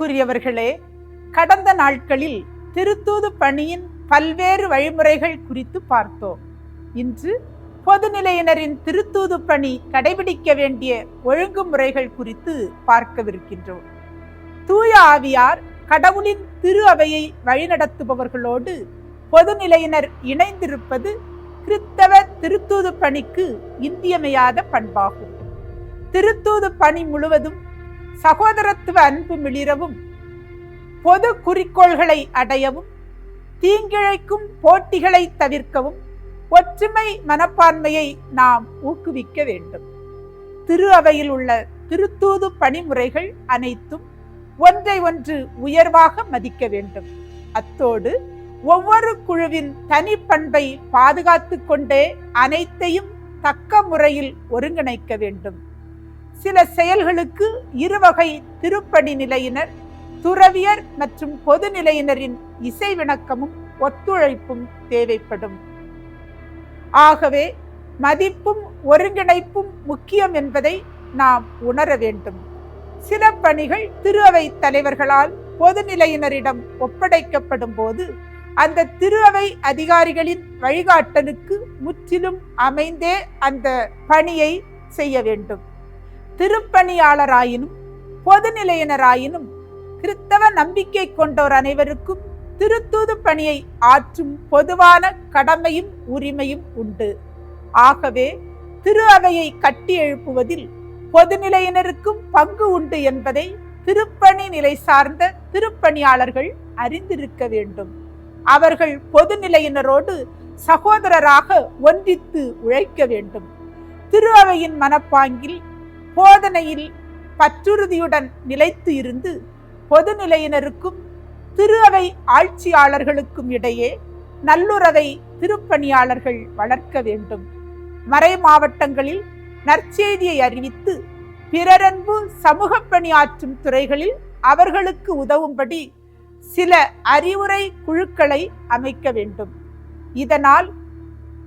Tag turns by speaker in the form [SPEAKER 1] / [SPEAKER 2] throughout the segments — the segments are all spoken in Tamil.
[SPEAKER 1] அன்புக்குரியவர்களே கடந்த நாட்களில் திருத்தூது பணியின் பல்வேறு வழிமுறைகள் குறித்து பார்த்தோம். இன்று பொதுநிலையினரின் திருத்தூது பணி கடைபிடிக்க வேண்டிய ஒழுங்குமுறைகள் குறித்து பார்க்கவிருக்கின்றோம். தூய ஆவியார் கடவுளின் திரு அவையை வழிநடத்துபவர்களோடு பொதுநிலையினர் இணைந்திருப்பது கிறித்தவ திருத்தூது பணிக்கு இன்றியமையாத பண்பாகும். திருத்தூது பணி முழுவதும் சகோதரத்துவ அன்பு மிளிரவும் பொது குறிக்கோள்களை அடையவும் தீங்கிழைக்கும் போட்டிகளை தவிர்க்கவும் ஒற்றுமை மனப்பான்மையை நாம் ஊக்குவிக்க வேண்டும். திரு அவையில் உள்ள திருத்தூது பணிமுறைகள் அனைத்தும் ஒன்றை ஒன்று உயர்வாக மதிக்க வேண்டும். அத்தோடு ஒவ்வொரு குழுவின் தனிப்பண்பை பாதுகாத்து கொண்டே அனைத்தையும் தக்க முறையில் ஒருங்கிணைக்க வேண்டும். சில செயல்களுக்கு இருவகை திருப்பணி நிலையினர் துறவியர் மற்றும் பொது நிலையினரின் இசைவிணக்கமும் ஒத்துழைப்பும் தேவைப்படும். ஆகவே மதிப்பும் ஒருங்கிணைப்பும் முக்கியம் என்பதை நாம் உணர வேண்டும். சில பணிகள் திரு அவை தலைவர்களால் பொதுநிலையினரிடம் ஒப்படைக்கப்படும் போது அந்த திரு அவை அதிகாரிகளின் வழிகாட்டலுக்கு முற்றிலும் அமைந்தே அந்த பணியை செய்ய வேண்டும். திருப்பணியாளராயினும் பொதுநிலையினராயினும் கிறித்தவ நம்பிக்கை கொண்டோர் அனைவருக்கும் திருத்தூது பணியை ஆற்றும் பொதுவான கடமையும் உரிமையும் உண்டு. ஆகவே திரு அவையை கட்டி எழுப்புவதில் பொதுநிலையினருக்கும் பங்கு உண்டு என்பதை திருப்பணி நிலை சார்ந்த திருப்பணியாளர்கள் அறிந்திருக்க வேண்டும். அவர்கள் பொதுநிலையினரோடு சகோதரராக ஒன்றித்து உழைக்க வேண்டும். திரு அவையின் மனப்பாங்கில் போதனையில் பற்றுறுதியுடன் நிலைத்து இருந்து பொதுநிலையினருக்கும் திரு அவை ஆட்சியாளர்களுக்கும் இடையே நல்லுறவை திருப்பணியாளர்கள் வளர்க்க வேண்டும். மறை மாவட்டங்களில் நற்செய்தியை அறிவித்து பிறரன்பு சமூக பணியாற்றும் துறைகளில் அவர்களுக்கு உதவும்படி சில அறிவுரை குழுக்களை அமைக்க வேண்டும். இதனால்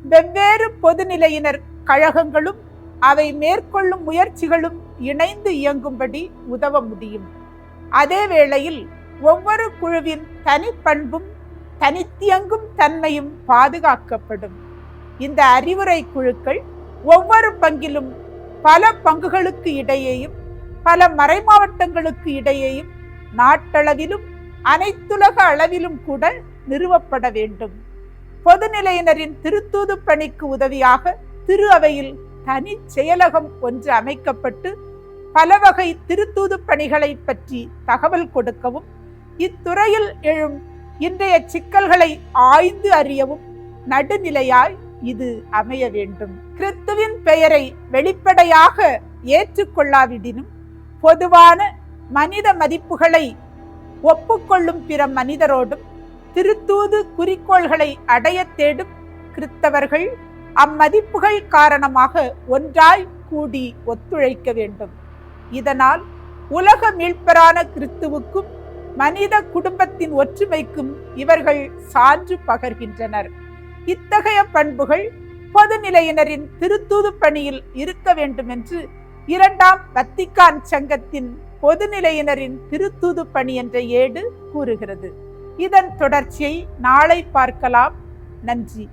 [SPEAKER 1] வெவ்வேறு பொதுநிலையினர் கழகங்களும் அவை மேற்கொள்ளும் முயற்சிகளும் இணைந்து இயங்கும்படி உதவ முடியும். அதே வேளையில் ஒவ்வொரு குழுவின் தனிப்பண்பும் தனித்தியங்கும் தன்மையும் பாதுகாக்கப்படும். இந்த அறிவுரை குழுக்கள் ஒவ்வொரு பங்கிலும் பல பங்குகளுக்கு இடையேயும் பல மறைமாவட்டங்களுக்கு இடையேயும் நாட்டளவிலும் அனைத்துலக அளவிலும் கூட நிறுவப்பட வேண்டும். பொதுநிலையினரின் திருத்தூது பணிக்கு உதவியாக திரு அவையில் தனி செயலகம் ஒன்று அமைக்கப்பட்டு பல வகை திருத்தூது பணிகளை பற்றி தகவல் கொடுக்கவும் இத்துறையில் எழும் இன்றைய சிக்கல்களை ஆய்ந்து அறியவும் நடுநிலையாய் இது அமைய வேண்டும். கிறிஸ்துவின் பெயரை வெளிப்படையாக ஏற்றுக்கொள்ளாவிடினும் பொதுவான மனித மதிப்புகளை ஒப்புக்கொள்ளும் பிற மனிதரோடும் திருத்தூது குறிக்கோள்களை அடைய தேடும் கிறித்தவர்கள் அம்மதிப்புகள் காரணமாக ஒன்றாய் கூடி ஒத்துழைக்க வேண்டும். இதனால் உலக மீட்பரான கிறிஸ்துவுக்கும் மனித குடும்பத்தின் ஒற்றுமைக்கும் இவர்கள் சான்று பகர்கின்றனர். இத்தகைய பண்புகள் பொதுநிலையினரின் திருத்தூது பணியில் இருக்க வேண்டும் என்று இரண்டாம் வத்திக்கான் சங்கத்தின் பொதுநிலையினரின் திருத்தூது பணி என்ற ஏடு கூறுகிறது. இதன் தொடர்ச்சியை நாளை பார்க்கலாம். நன்றி.